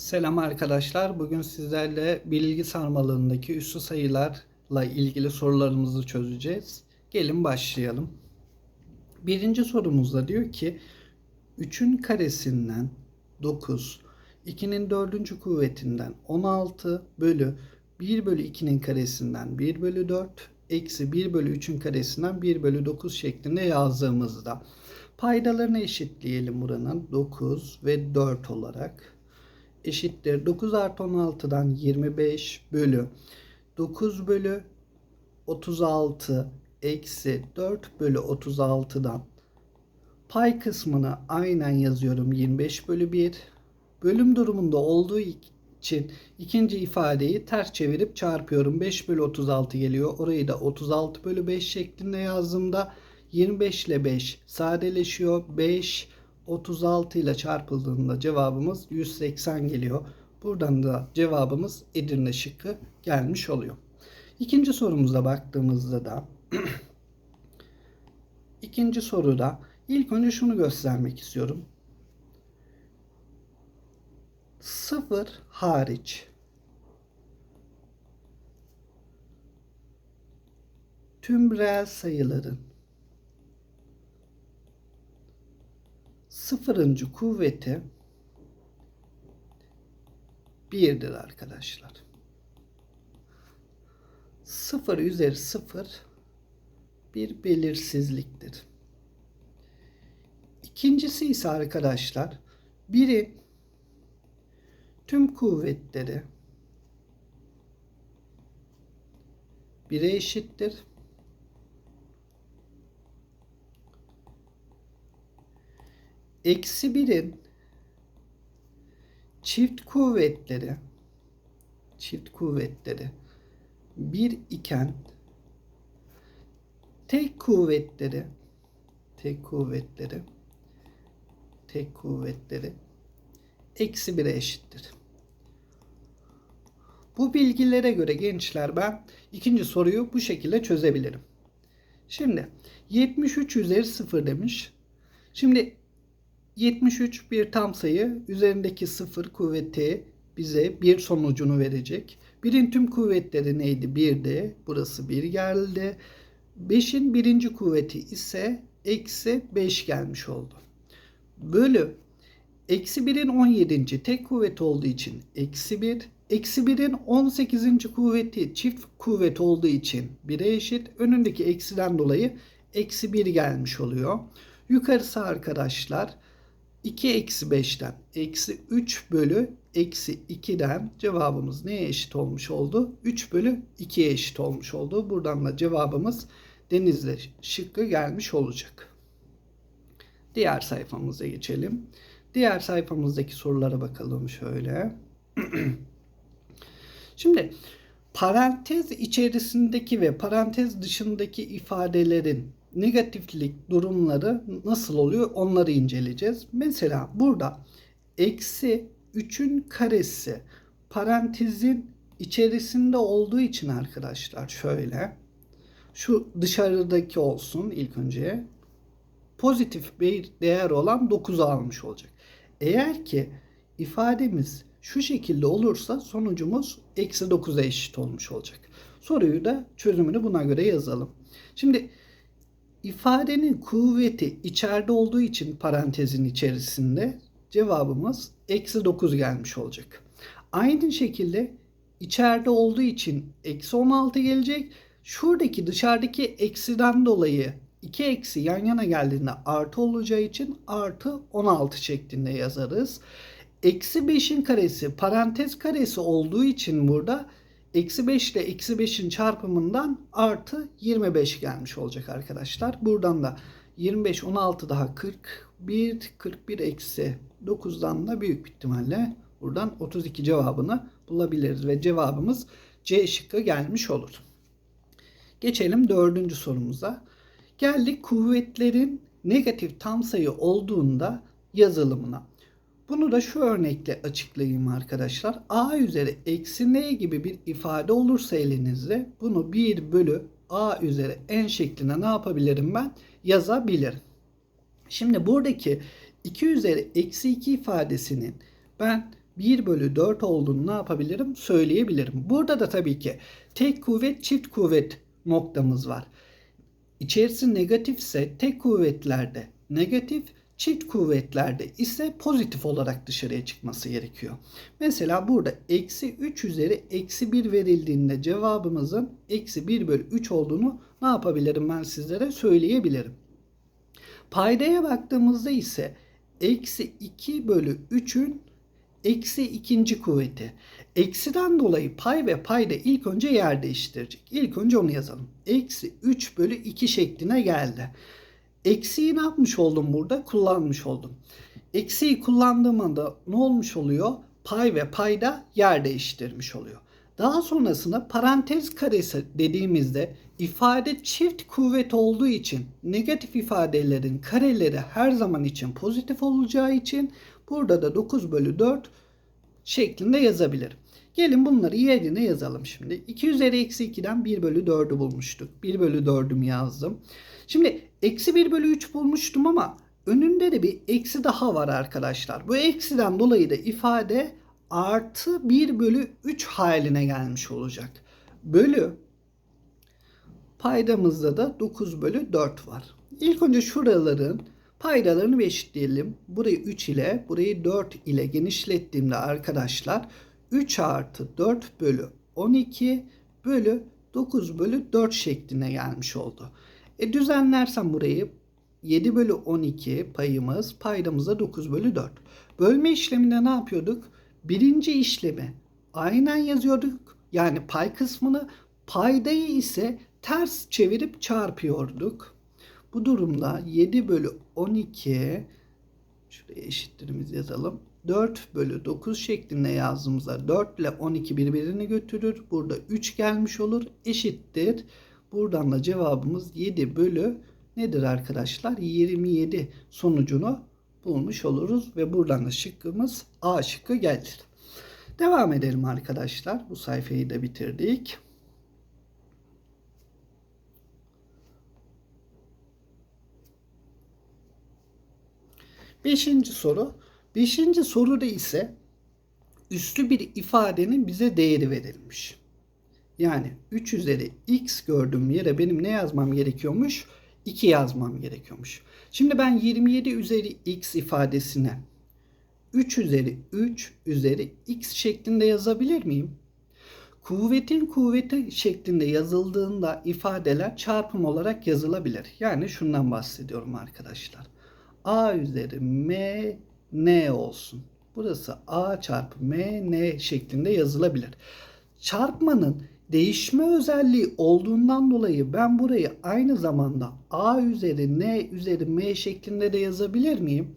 Selam arkadaşlar. Bugün sizlerle bilgi sarmalındaki üslü sayılarla ilgili sorularımızı çözeceğiz. Gelin başlayalım. Birinci sorumuzda diyor ki 3'ün karesinden 9, 2'nin dördüncü kuvvetinden 16 bölü 1 bölü 2'nin karesinden 1 bölü 4 eksi 1 bölü 3'ün karesinden 1 bölü 9 şeklinde yazdığımızda paydalarını eşitleyelim buranın 9 ve 4 olarak eşittir. 9 artı 16'dan 25 bölü 9 bölü 36 eksi 4 bölü 36'dan pay kısmını aynen yazıyorum. 25 bölü 1 bölüm durumunda olduğu için ikinci ifadeyi ters çevirip çarpıyorum. 5 bölü 36 geliyor. Orayı da 36 bölü 5 şeklinde yazdığımda 25 ile 5 sadeleşiyor. 5 36 ile çarpıldığında cevabımız 180 geliyor. Buradan da cevabımız Edirne şıkkı gelmiş oluyor. İkinci sorumuza baktığımızda da ikinci soruda ilk önce şunu göstermek istiyorum. Sıfır hariç tüm reel sayıların sıfırıncı kuvveti birdir arkadaşlar. Sıfır üzeri sıfır bir belirsizliktir. İkincisi ise arkadaşlar biri tüm kuvvetleri bire eşittir. Eksi birin çift kuvvetleri çift kuvvetleri bir iken tek kuvvetleri tek kuvvetleri tek kuvvetleri eksi 1'e eşittir. Bu bilgilere göre gençler ben ikinci soruyu bu şekilde çözebilirim. Şimdi 73 üzeri 0 demiş. Şimdi 73 bir tam sayı. Üzerindeki sıfır kuvveti bize bir sonucunu verecek. Birin tüm kuvvetleri neydi? 1'di. Burası 1 geldi. 5'in birinci kuvveti ise eksi 5 gelmiş oldu. Bölü eksi 1'in 17. tek kuvvet olduğu için eksi 1. Eksi 1'in 18. kuvveti çift kuvvet olduğu için 1'e eşit. Önündeki eksiden dolayı eksi 1 gelmiş oluyor. Yukarısı arkadaşlar 2 eksi 5'ten eksi 3 bölü eksi 2'den cevabımız neye eşit olmuş oldu? 3 bölü 2'ye eşit olmuş oldu. Buradan da cevabımız denizle şıkkı gelmiş olacak. Diğer sayfamıza geçelim. Diğer sayfamızdaki sorulara bakalım şöyle. Şimdi parantez içerisindeki ve parantez dışındaki ifadelerin negatiflik durumları nasıl oluyor onları inceleyeceğiz. Mesela burada eksi 3'ün karesi parantezin içerisinde olduğu için arkadaşlar şöyle şu dışarıdaki olsun ilk önce pozitif bir değer olan 9 almış olacak. Eğer ki ifademiz şu şekilde olursa sonucumuz eksi 9'a eşit olmuş olacak. Soruyu da çözümünü buna göre yazalım. Şimdi ifadenin kuvveti içeride olduğu için parantezin içerisinde cevabımız eksi 9 gelmiş olacak. Aynı şekilde içeride olduğu için eksi 16 gelecek. Şuradaki dışarıdaki eksiden dolayı iki eksi yan yana geldiğinde artı olacağı için artı 16 şeklinde yazarız. Eksi 5'in karesi parantez karesi olduğu için burada Eksi 5 ile eksi 5'in çarpımından artı 25 gelmiş olacak arkadaşlar. Buradan da 25, 16 daha 41, 41 eksi 9'dan da büyük ihtimalle buradan 32 cevabını bulabiliriz. Ve cevabımız C şıkkı gelmiş olur. Geçelim dördüncü sorumuza. Geldik kuvvetlerin negatif tam sayı olduğunda yazılımına. Bunu da şu örnekle açıklayayım arkadaşlar. A üzeri eksi n gibi bir ifade olursa elinizde bunu 1 bölü A üzeri n şeklinde ne yapabilirim ben? Yazabilirim. Şimdi buradaki 2 üzeri eksi 2 ifadesinin ben 1 bölü 4 olduğunu ne yapabilirim? Söyleyebilirim. Burada da tabii ki tek kuvvet çift kuvvet noktamız var. İçerisi negatifse tek kuvvetlerde negatif, çift kuvvetlerde ise pozitif olarak dışarıya çıkması gerekiyor. Mesela burada eksi 3 üzeri eksi 1 verildiğinde cevabımızın eksi 1 bölü 3 olduğunu ne yapabilirim ben sizlere söyleyebilirim. Paydaya baktığımızda ise eksi 2 bölü 3'ün eksi ikinci kuvveti. Eksiden dolayı pay ve payda ilk önce yer değiştirecek. İlk önce onu yazalım. Eksi 3 bölü 2 şekline geldi. Eksiyi ne yapmış oldum burada? Kullanmış oldum. Eksiyi kullandığım anda ne olmuş oluyor? Pay ve payda yer değiştirmiş oluyor. Daha sonrasında parantez karesi dediğimizde ifade çift kuvvet olduğu için negatif ifadelerin kareleri her zaman için pozitif olacağı için burada da 9 bölü 4 şeklinde yazabilirim. Gelin bunları yerine yazalım şimdi. 2 üzeri eksi 2'den 1 bölü 4'ü bulmuştuk. 1 bölü 4'ümü yazdım. Şimdi eksi 1 bölü 3 bulmuştum ama önünde de bir eksi daha var arkadaşlar. Bu eksiden dolayı da ifade artı 1 bölü 3 haline gelmiş olacak. Bölü paydamızda da 9 bölü 4 var. İlk önce şuraların paydalarını bir eşitleyelim. Burayı 3 ile burayı 4 ile genişlettiğimde arkadaşlar 3 artı 4 bölü 12 bölü 9 bölü 4 şekline gelmiş oldu. E düzenlersem burayı 7 bölü 12 payımız paydamıza 9 bölü 4. Bölme işleminde ne yapıyorduk? Birinci işlemi aynen yazıyorduk. Yani pay kısmını paydayı ise ters çevirip çarpıyorduk. Bu durumda 7 bölü 12 şuraya eşittirimiz yazalım. 4 bölü 9 şeklinde yazdığımızda 4 ile 12 birbirini götürür. Burada 3 gelmiş olur. Eşittir. Buradan da cevabımız 7 bölü nedir arkadaşlar? 27 sonucunu bulmuş oluruz ve buradan da şıkkımız A şıkkı gelir. Devam edelim arkadaşlar. Bu sayfayı da bitirdik. Beşinci soru. Beşinci soruda ise üslü bir ifadenin bize değeri verilmiş. Yani 3 üzeri x gördüğüm yere benim ne yazmam gerekiyormuş? 2 yazmam gerekiyormuş. Şimdi ben 27 üzeri x ifadesine 3 üzeri 3 üzeri x şeklinde yazabilir miyim? Kuvvetin kuvveti şeklinde yazıldığında ifadeler çarpım olarak yazılabilir. Yani şundan bahsediyorum arkadaşlar. a üzeri m n olsun. Burası a çarpı m n şeklinde yazılabilir. Çarpmanın değişme özelliği olduğundan dolayı ben burayı aynı zamanda a üzeri n üzeri m şeklinde de yazabilir miyim?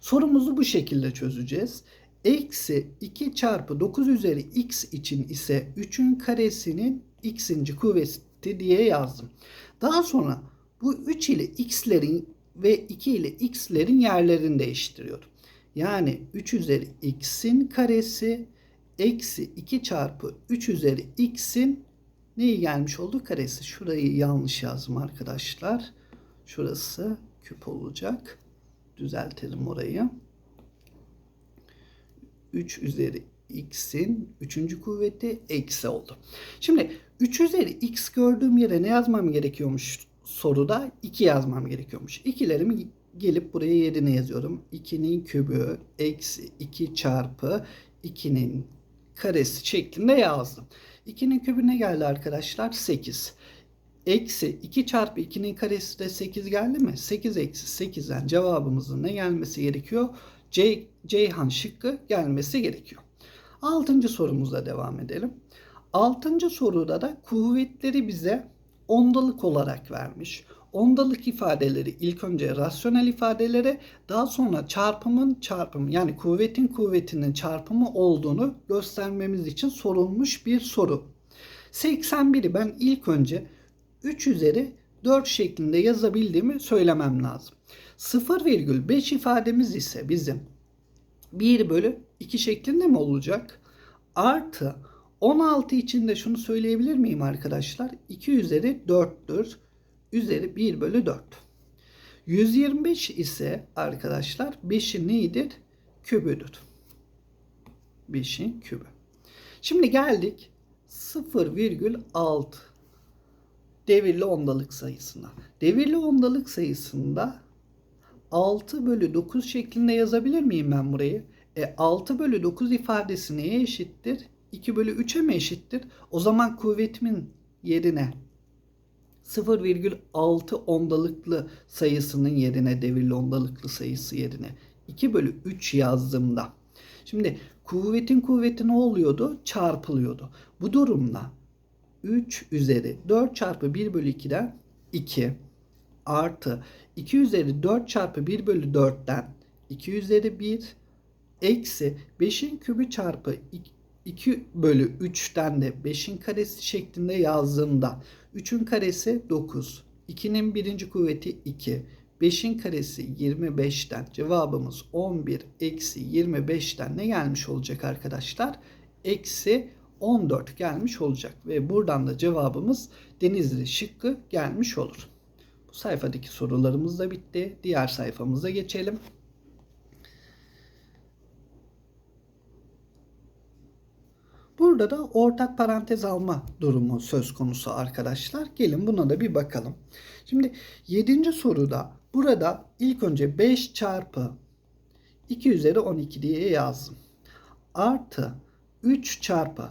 Sorumuzu bu şekilde çözeceğiz. Eksi 2 çarpı 9 üzeri x için ise 3'ün karesinin x'inci kuvveti diye yazdım. Daha sonra bu 3 ile x'lerin ve 2 ile x'lerin yerlerini değiştiriyorum. Yani 3 üzeri x'in karesi eksi 2 çarpı 3 üzeri x'in neyi gelmiş oldu? Karesi. Şurayı yanlış yazdım arkadaşlar. Şurası küp olacak. Düzeltelim orayı. 3 üzeri x'in 3. kuvveti eksi oldu. Şimdi 3 üzeri x gördüğüm yere ne yazmam gerekiyormuş soruda? 2 yazmam gerekiyormuş. İkilerimi gelip buraya yerine yazıyorum. 2'nin kübü eksi 2 çarpı 2'nin karesi şeklinde yazdım. 2'nin kübü ne geldi arkadaşlar? 8. Eksi 2 çarpı 2'nin karesi de 8 geldi mi? 8 eksi 8'den cevabımızın ne gelmesi gerekiyor? C, Ceyhan şıkkı gelmesi gerekiyor. Altıncı sorumuzla devam edelim. Altıncı soruda da kuvvetleri bize ondalık olarak vermiş. Ondalık ifadeleri ilk önce rasyonel ifadelere daha sonra çarpımın çarpımı yani kuvvetin kuvvetinin çarpımı olduğunu göstermemiz için sorulmuş bir soru. 81'i ben ilk önce 3 üzeri 4 şeklinde yazabildiğimi söylemem lazım. 0,5 ifademiz ise bizim 1 bölü 2 şeklinde mi olacak? Artı 16 için de şunu söyleyebilir miyim arkadaşlar? 2 üzeri 4'tür. Üzeri 1 bölü 4. 125 ise arkadaşlar 5'in neyidir? Kübüdür. 5'in kübü. Şimdi geldik 0,6 devirli ondalık sayısına. Devirli ondalık sayısında 6 bölü 9 şeklinde yazabilir miyim ben burayı? E 6 bölü 9 ifadesi neye eşittir? 2 bölü 3'e mi eşittir? O zaman kuvvetimin yerine 0,6 ondalıklı sayısının yerine devirli ondalıklı sayısı yerine 2 bölü 3 yazdığımda şimdi kuvvetin kuvveti ne oluyordu? Çarpılıyordu. Bu durumda 3 üzeri 4 çarpı 1 bölü 2'den 2 artı 2 üzeri 4 çarpı 1 bölü 4'ten 2 üzeri 1 eksi 5'in kübü çarpı 2 bölü 3'ten de 5'in karesi şeklinde yazdığımda 3'ün karesi 9. 2'nin birinci kuvveti 2. 5'in karesi 25'ten cevabımız 11 eksi 25'ten ne gelmiş olacak arkadaşlar? Eksi 14 gelmiş olacak. Ve buradan da cevabımız Denizli şıkkı gelmiş olur. Bu sayfadaki sorularımız da bitti. Diğer sayfamıza geçelim. Burada da ortak parantez alma durumu söz konusu arkadaşlar. Gelin buna da bir bakalım. Şimdi 7. soruda burada ilk önce 5 çarpı 2 üzeri 12 diye yazdım. Artı 3 çarpı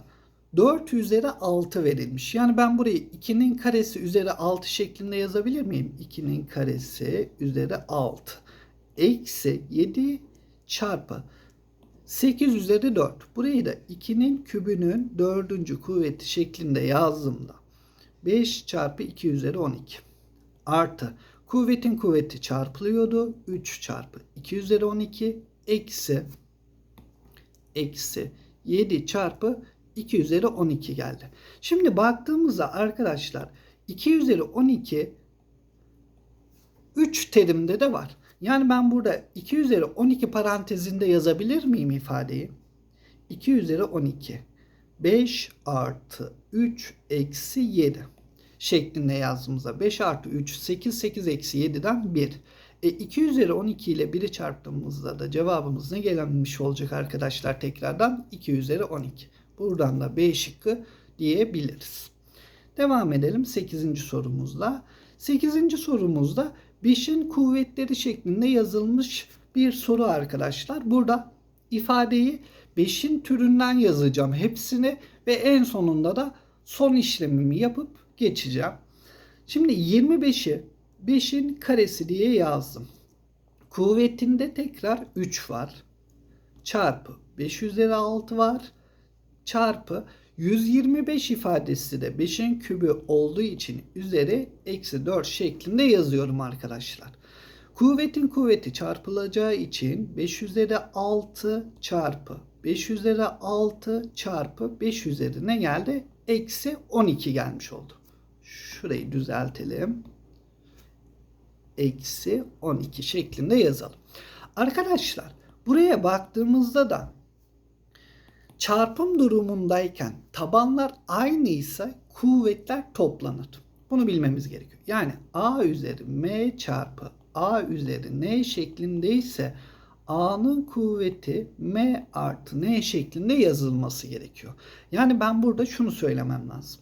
4 üzeri 6 verilmiş. Yani ben burayı 2'nin karesi üzeri 6 şeklinde yazabilir miyim? 2'nin karesi üzeri 6. Eksi 7 çarpı 8 üzeri 4. Burayı da 2'nin kübünün 4. kuvveti şeklinde yazdığımda 5 çarpı 2 üzeri 12 artı kuvvetin kuvveti çarpılıyordu. 3 çarpı 2 üzeri 12 eksi eksi 7 çarpı 2 üzeri 12 geldi. Şimdi baktığımızda arkadaşlar 2 üzeri 12 3 terimde de var. Yani ben burada 2 üzeri 12 parantezinde yazabilir miyim ifadeyi? 2 üzeri 12. 5 artı 3 eksi 7 şeklinde yazdığımızda 5 artı 3 8 8 eksi 7'den 1. E 2 üzeri 12 ile 1'i çarptığımızda da cevabımız ne gelmiş olacak arkadaşlar tekrardan 2 üzeri 12. Buradan da B şıkkı diyebiliriz. Devam edelim 8. sorumuzla. 8. sorumuzda 5'in kuvvetleri şeklinde yazılmış bir soru arkadaşlar. Burada ifadeyi 5'in türünden yazacağım hepsini ve en sonunda da son işlemimi yapıp geçeceğim. Şimdi 25'i 5'in karesi diye yazdım. Kuvvetinde tekrar 3 var. Çarpı 5 üzeri 6 var. Çarpı 125 ifadesi de 5'in kübü olduğu için üzeri eksi 4 şeklinde yazıyorum arkadaşlar. Kuvvetin kuvveti çarpılacağı için 5 üzeri 6 çarpı 5 üzeri 6 çarpı 5 üzeri ne geldi? Eksi 12 gelmiş oldu. Şurayı düzeltelim. Eksi 12 şeklinde yazalım. Arkadaşlar buraya baktığımızda da çarpım durumundayken tabanlar aynıysa kuvvetler toplanır. Bunu bilmemiz gerekiyor. Yani A üzeri M çarpı A üzeri N şeklindeyse A'nın kuvveti M artı N şeklinde yazılması gerekiyor. Yani ben burada şunu söylemem lazım.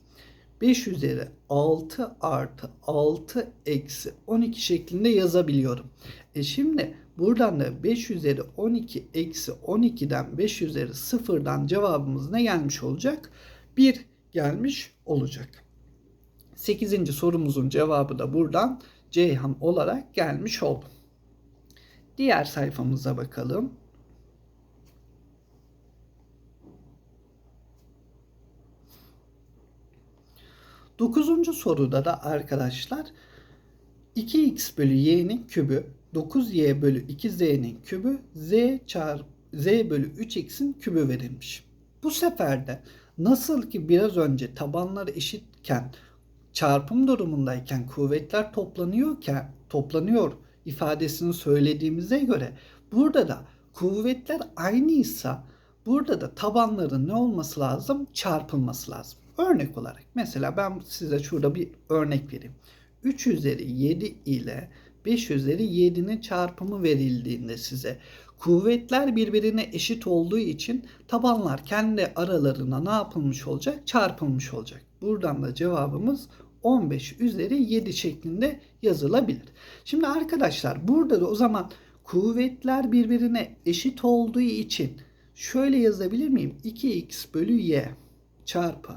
5 üzeri 6 artı 6 eksi 12 şeklinde yazabiliyorum. E şimdi buradan da 5 üzeri 12 eksi 12'den 5 üzeri 0'dan cevabımız ne gelmiş olacak? 1 gelmiş olacak. 8. sorumuzun cevabı da buradan Ceyhan olarak gelmiş oldu. Diğer sayfamıza bakalım. Dokuzuncu soruda da arkadaşlar 2x bölü y'nin kübü 9y bölü 2z'nin kübü z çarpı z bölü 3x'in kübü verilmiş. Bu sefer de nasıl ki biraz önce tabanlar eşitken çarpım durumundayken kuvvetler toplanıyorken toplanıyor ifadesini söylediğimize göre burada da kuvvetler aynıysa burada da tabanların ne olması lazım? Çarpılması lazım. Örnek olarak mesela ben size şurada bir örnek vereyim. 3 üzeri 7 ile 5 üzeri 7'nin çarpımı verildiğinde size kuvvetler birbirine eşit olduğu için tabanlar kendi aralarına ne yapılmış olacak? Çarpılmış olacak. Buradan da cevabımız 15 üzeri 7 şeklinde yazılabilir. Şimdi arkadaşlar burada da o zaman kuvvetler birbirine eşit olduğu için şöyle yazabilir miyim? 2x bölü y çarpı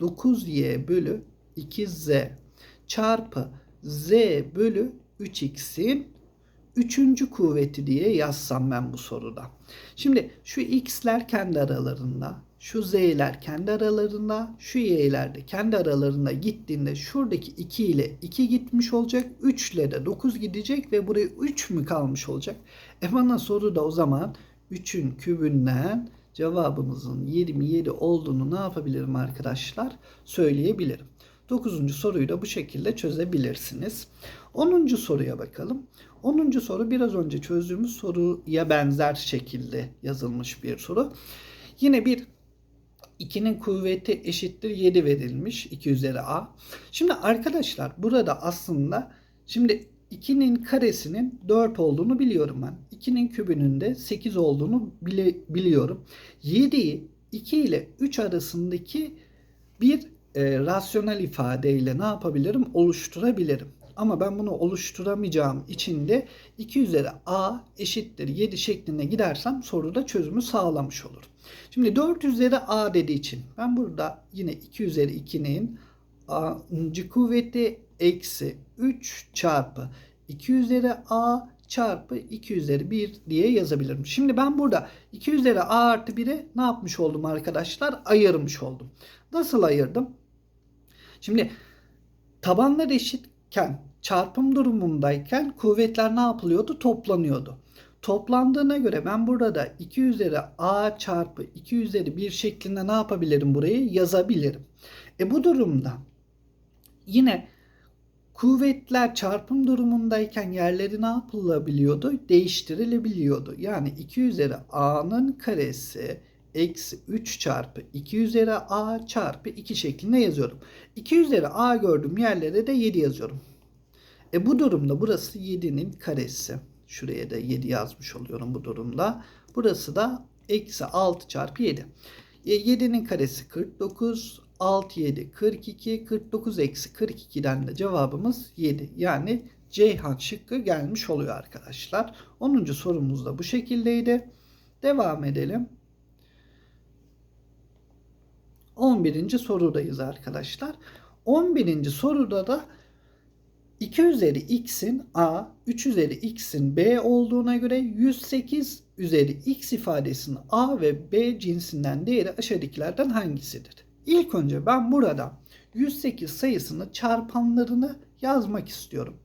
9y bölü 2z çarpı z bölü 3x'in üçüncü kuvveti diye yazsam ben bu soruda. Şimdi şu x'ler kendi aralarında, şu z'ler kendi aralarında, şu y'ler de kendi aralarında gittiğinde şuradaki 2 ile 2 gitmiş olacak. 3 ile de 9 gidecek ve buraya 3 mü kalmış olacak? E bana soruda o zaman 3'ün kübünden cevabımızın 27 olduğunu ne yapabilirim arkadaşlar? Söyleyebilirim. 9. soruyu da bu şekilde çözebilirsiniz. 10. soruya bakalım. 10. soru biraz önce çözdüğümüz soruya benzer şekilde yazılmış bir soru. Yine bir 2'nin kuvveti eşittir 7 verilmiş 2 üzeri a. Şimdi arkadaşlar burada aslında şimdi 2'nin karesinin 4 olduğunu biliyorum ben. 2'nin kübünün de 8 olduğunu bile, biliyorum. 7'yi 2 ile 3 arasındaki bir e, rasyonel ifadeyle ne yapabilirim? Oluşturabilirim. Ama ben bunu oluşturamayacağım için de 2 üzeri a eşittir 7 şeklinde gidersem soruda çözümü sağlamış olur. Şimdi 4 üzeri a dediği için ben burada yine 2 üzeri 2'nin a'ncı kuvveti eksi 3 çarpı 2 üzeri a çarpı 2 üzeri 1 diye yazabilirim. Şimdi ben burada 2 üzeri a artı 1'e ne yapmış oldum arkadaşlar? Ayırmış oldum. Nasıl ayırdım? Şimdi tabanlar eşitken çarpım durumundayken kuvvetler ne yapılıyordu? Toplanıyordu. Toplandığına göre ben burada 2 üzeri a çarpı 2 üzeri 1 şeklinde ne yapabilirim burayı? Yazabilirim. E bu durumda yine kuvvetler çarpım durumundayken yerleri ne yapılabiliyordu? Değiştirilebiliyordu. Yani 2 üzeri a'nın karesi eksi 3 çarpı 2 üzeri a çarpı 2 şeklinde yazıyorum. 2 üzeri a gördüğüm yerlere de 7 yazıyorum. E bu durumda burası 7'nin karesi. Şuraya da 7 yazmış oluyorum bu durumda. Burası da eksi 6 çarpı 7. E 7'nin karesi 49. 6 7 42. 49 eksi 42'den de cevabımız 7. Yani Ceyhan şıkkı gelmiş oluyor arkadaşlar. 10. sorumuz da bu şekildeydi. Devam edelim. 11. sorudayız arkadaşlar. 11. soruda da 2 üzeri x'in a, 3 üzeri x'in b olduğuna göre 108 üzeri x ifadesinin a ve b cinsinden değeri aşağıdakilerden hangisidir? İlk önce ben burada 108 sayısını çarpanlarını yazmak istiyorum.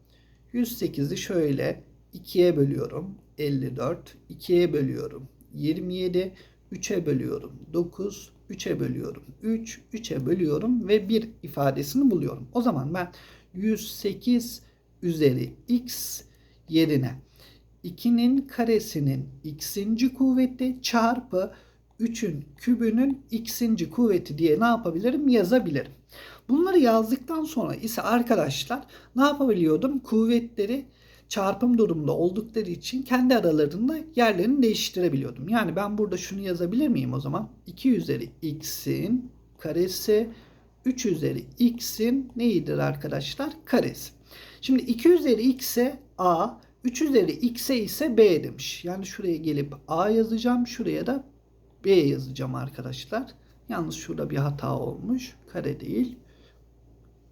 108'i şöyle 2'ye bölüyorum. 54, 2'ye bölüyorum. 27, 3'e bölüyorum. 9, 3'e bölüyorum. 3, 3'e bölüyorum ve 1 ifadesini buluyorum. O zaman ben 108 üzeri x yerine 2'nin karesinin x'inci kuvveti çarpı 3'ün kübünün x'inci kuvveti diye ne yapabilirim? Yazabilirim. Bunları yazdıktan sonra ise arkadaşlar ne yapabiliyordum? Kuvvetleri çarpım durumunda oldukları için kendi aralarında yerlerini değiştirebiliyordum. Yani ben burada şunu yazabilir miyim o zaman? 2 üzeri x'in karesi 3 üzeri x'in neyidir arkadaşlar? Karesi. Şimdi 2 üzeri x'e a, 3 üzeri x'e ise b demiş. Yani şuraya gelip a yazacağım. Şuraya da b yazacağım arkadaşlar. Yalnız şurada bir hata olmuş. Kare değil.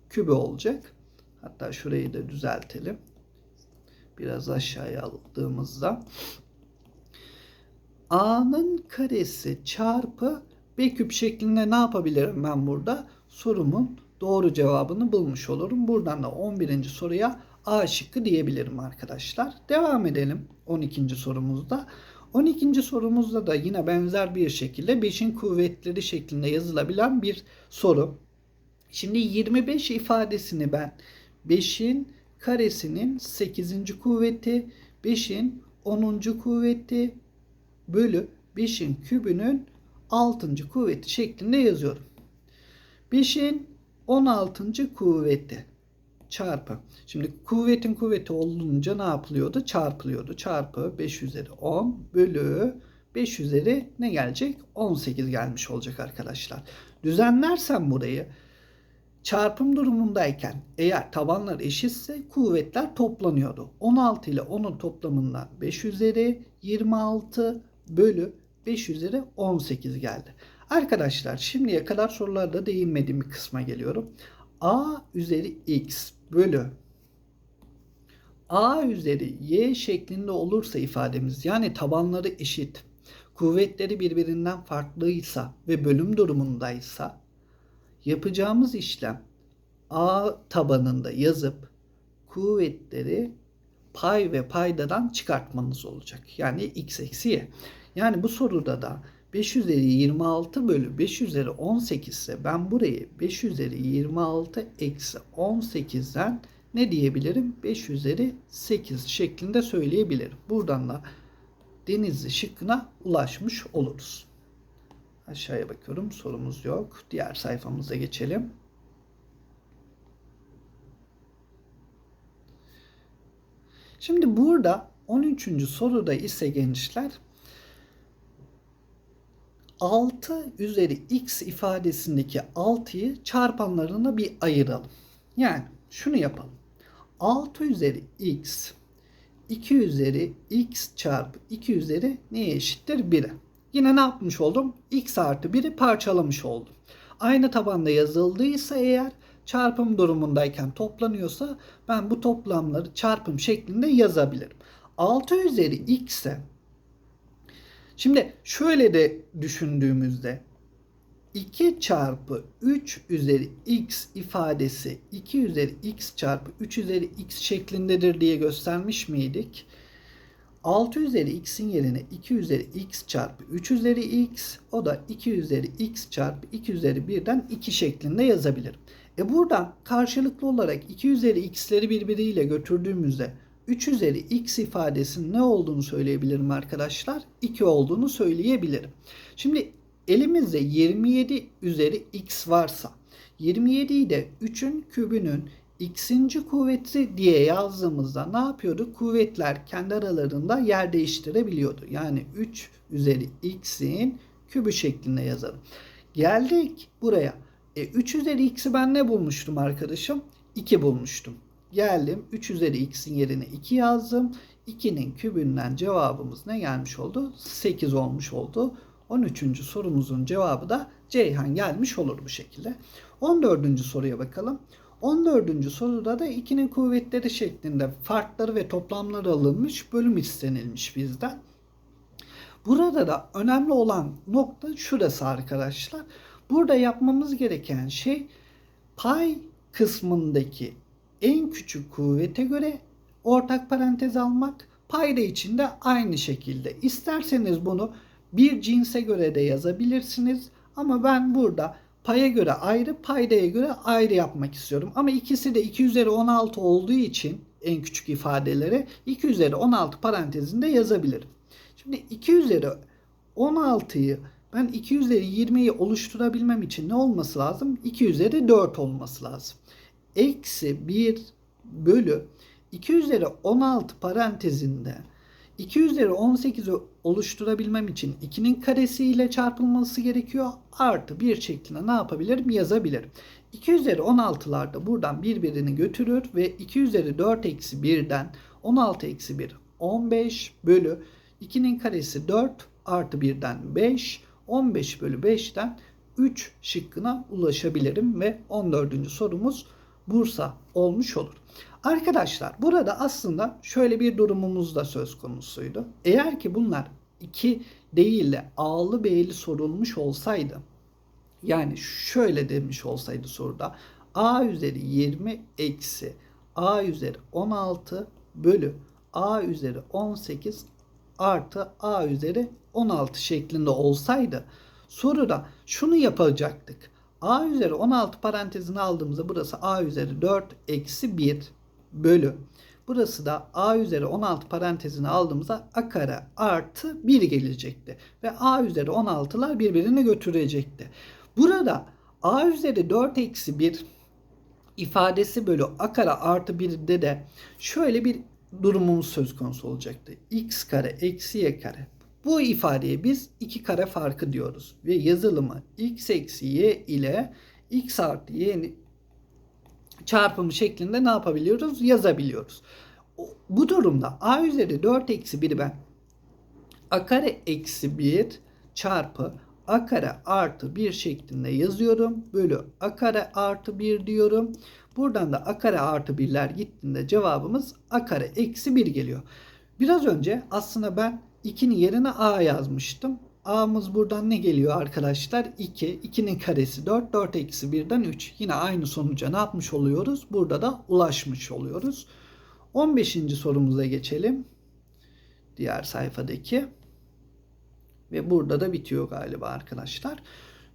Kübe olacak. Hatta şurayı da düzeltelim. Biraz aşağıya aldığımızda. a'nın karesi çarpı b küp şeklinde ne yapabilirim ben burada? Sorumun doğru cevabını bulmuş olurum. Buradan da 11. soruya A şıkkı diyebilirim arkadaşlar. Devam edelim 12. sorumuzda. 12. sorumuzda da yine benzer bir şekilde 5'in kuvvetleri şeklinde yazılabilen bir soru. Şimdi 25 ifadesini ben 5'in karesinin 8. kuvveti, 5'in 10. kuvveti bölü 5'in kübünün 6. kuvveti şeklinde yazıyorum. 5'in 16. kuvveti çarpı. Şimdi kuvvetin kuvveti olunca ne yapılıyordu? Çarpılıyordu. Çarpı 5 üzeri 10 bölü 5 üzeri ne gelecek? 18 gelmiş olacak arkadaşlar. Düzenlersem burayı çarpım durumundayken eğer tabanlar eşitse kuvvetler toplanıyordu. 16 ile 10'un toplamından 5 üzeri 26 bölü 5 üzeri 18 geldi. Arkadaşlar şimdiye kadar sorularda değinmediğim bir kısma geliyorum. A üzeri x bölü A üzeri y şeklinde olursa ifademiz yani tabanları eşit, kuvvetleri birbirinden farklıysa ve bölüm durumundaysa yapacağımız işlem A tabanında yazıp kuvvetleri pay ve paydadan çıkartmanız olacak. Yani x eksi y. Yani bu soruda da 5 üzeri 26 bölü 5 üzeri 18 ise ben burayı 5 üzeri 26 eksi 18'den ne diyebilirim? 5 üzeri 8 şeklinde söyleyebilirim. Buradan da Denizli şıkkına ulaşmış oluruz. Aşağıya bakıyorum. Sorumuz yok. Diğer sayfamıza geçelim. Şimdi burada 13. soruda ise gençler 6 üzeri x ifadesindeki 6'yı çarpanlarına bir ayıralım. Yani şunu yapalım. 6 üzeri x 2 üzeri x çarpı 2 üzeri neye eşittir? 1'e. Yine ne yapmış oldum? x artı 1'i parçalamış oldum. Aynı tabanda yazıldıysa eğer çarpım durumundayken toplanıyorsa ben bu toplamları çarpım şeklinde yazabilirim. 6 üzeri x'e Şimdi şöyle de düşündüğümüzde 2 çarpı 3 üzeri x ifadesi 2 üzeri x çarpı 3 üzeri x şeklindedir diye göstermiş miydik? 6 üzeri x'in yerine 2 üzeri x çarpı 3 üzeri x o da 2 üzeri x çarpı 2 üzeri 1'den 2 şeklinde yazabilirim. E buradan karşılıklı olarak 2 üzeri x'leri birbiriyle götürdüğümüzde 3 üzeri x ifadesinin ne olduğunu söyleyebilirim arkadaşlar? 2 olduğunu söyleyebilirim. Şimdi elimizde 27 üzeri x varsa 27'yi de 3'ün kübünün x'inci kuvveti diye yazdığımızda ne yapıyordu? Kuvvetler kendi aralarında yer değiştirebiliyordu. Yani 3 üzeri x'in kübü şeklinde yazalım. Geldik buraya. E, 3 üzeri x'i ben ne bulmuştum arkadaşım? 2 bulmuştum. Geldim 3 üzeri x'in yerine 2 yazdım. 2'nin kübünden cevabımız ne gelmiş oldu? 8 olmuş oldu. 13. sorumuzun cevabı da Ceyhan gelmiş olur bu şekilde. 14. soruya bakalım. 14. soruda da 2'nin kuvvetleri şeklinde farkları ve toplamları alınmış bölüm istenilmiş bizden. Burada da önemli olan nokta şurası arkadaşlar. Burada yapmamız gereken şey pay kısmındaki en küçük kuvvete göre ortak parantez almak. Payda için de aynı şekilde. İsterseniz bunu bir cinse göre de yazabilirsiniz. Ama ben burada paya göre ayrı, paydaya göre ayrı yapmak istiyorum. Ama ikisi de 2 üzeri 16 olduğu için en küçük ifadeleri 2 üzeri 16 parantezinde yazabilirim. Şimdi 2 üzeri 16'yı ben 2 üzeri 20'yi oluşturabilmem için ne olması lazım? 2 üzeri 4 olması lazım eksi 1 bölü 2 üzeri 16 parantezinde 2 üzeri 18'i oluşturabilmem için 2'nin karesi ile çarpılması gerekiyor. Artı 1 şeklinde ne yapabilirim? Yazabilirim. 2 üzeri 16'lar da buradan birbirini götürür ve 2 üzeri 4 eksi 1'den 16 eksi 1 15 bölü 2'nin karesi 4 artı 1'den 5 15 bölü 5'ten 3 şıkkına ulaşabilirim ve 14. sorumuz Bursa olmuş olur. Arkadaşlar burada aslında şöyle bir durumumuz da söz konusuydu. Eğer ki bunlar iki değil de A'lı B'li sorulmuş olsaydı yani şöyle demiş olsaydı soruda A üzeri 20 eksi A üzeri 16 bölü A üzeri 18 artı A üzeri 16 şeklinde olsaydı soruda şunu yapacaktık a üzeri 16 parantezini aldığımızda burası a üzeri 4 eksi 1 bölü. Burası da a üzeri 16 parantezini aldığımızda a kare artı 1 gelecekti. Ve a üzeri 16'lar birbirini götürecekti. Burada a üzeri 4 eksi 1 ifadesi bölü a kare artı 1'de de şöyle bir durumumuz söz konusu olacaktı. x kare eksi y kare. Bu ifadeye biz iki kare farkı diyoruz. Ve yazılımı x eksi y ile x artı y'nin çarpımı şeklinde ne yapabiliyoruz? Yazabiliyoruz. Bu durumda a üzeri 4 eksi 1'i ben a kare eksi 1 çarpı a kare artı 1 şeklinde yazıyorum. Bölü a kare artı 1 diyorum. Buradan da a kare artı 1'ler gittiğinde cevabımız a kare eksi 1 geliyor. Biraz önce aslında ben 2'nin yerine a yazmıştım. A'mız buradan ne geliyor arkadaşlar? 2. 2'nin karesi 4. 4 eksi 1'den 3. Yine aynı sonuca ne yapmış oluyoruz? Burada da ulaşmış oluyoruz. 15. sorumuza geçelim. Diğer sayfadaki. Ve burada da bitiyor galiba arkadaşlar.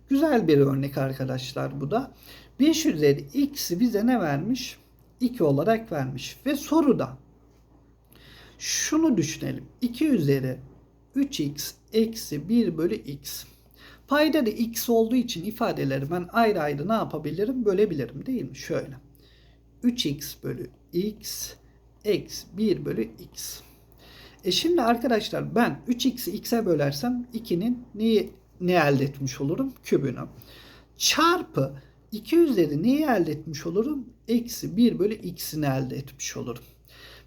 Güzel bir örnek arkadaşlar bu da. 5 üzeri x'i bize ne vermiş? 2 olarak vermiş. Ve soruda şunu düşünelim. 2 üzeri 3x eksi 1 bölü x. Payda da x olduğu için ifadeleri ben ayrı ayrı ne yapabilirim? Bölebilirim değil mi? Şöyle. 3x bölü x eksi 1 bölü x. E şimdi arkadaşlar ben 3x'i x'e bölersem 2'nin neyi ne elde etmiş olurum? Kübünü. Çarpı 2 üzeri neyi elde etmiş olurum? Eksi 1 bölü x'ini elde etmiş olurum.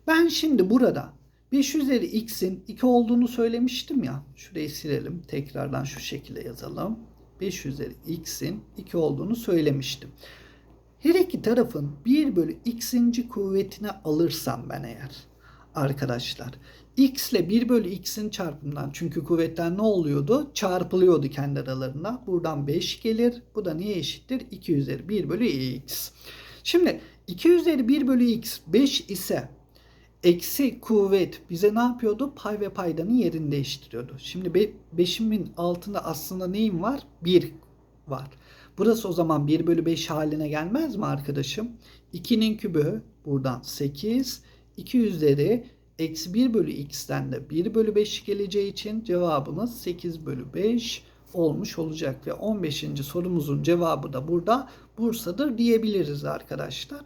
Ben şimdi burada 5 üzeri x'in 2 olduğunu söylemiştim ya. Şurayı silelim. Tekrardan şu şekilde yazalım. 5 üzeri x'in 2 olduğunu söylemiştim. Her iki tarafın 1 bölü x'inci kuvvetine alırsam ben eğer arkadaşlar x ile 1 bölü x'in çarpımından çünkü kuvvetler ne oluyordu? Çarpılıyordu kendi aralarında. Buradan 5 gelir. Bu da neye eşittir? 2 üzeri 1 bölü x. Şimdi 2 üzeri 1 bölü x 5 ise eksi kuvvet bize ne yapıyordu? Pay ve paydanın yerini değiştiriyordu. Şimdi 5'imin altında aslında neyim var? 1 var. Burası o zaman 1 bölü 5 haline gelmez mi arkadaşım? 2'nin kübü buradan 8. 2 üzeri eksi 1 bölü x'ten de 1 bölü 5 geleceği için cevabımız 8 bölü 5 olmuş olacak. Ve 15. sorumuzun cevabı da burada Bursa'dır diyebiliriz arkadaşlar.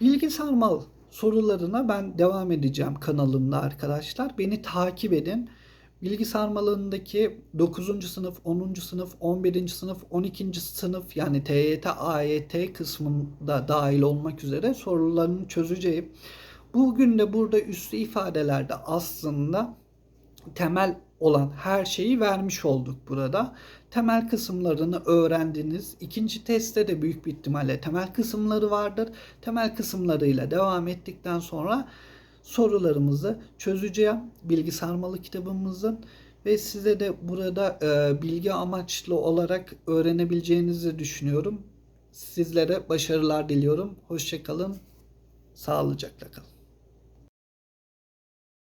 Bilgi sarmal sorularına ben devam edeceğim kanalımda arkadaşlar. Beni takip edin. Bilgi sarmalındaki 9. sınıf, 10. sınıf, 11. sınıf, 12. sınıf yani TYT, AYT kısmında dahil olmak üzere sorularını çözeceğim. Bugün de burada üslü ifadelerde aslında temel olan her şeyi vermiş olduk burada. Temel kısımlarını öğrendiniz. İkinci testte de büyük bir ihtimalle temel kısımları vardır. Temel kısımlarıyla devam ettikten sonra sorularımızı çözeceğim. Bilgi sarmalı kitabımızın ve size de burada e, bilgi amaçlı olarak öğrenebileceğinizi düşünüyorum. Sizlere başarılar diliyorum. Hoşçakalın. Sağlıcakla kalın.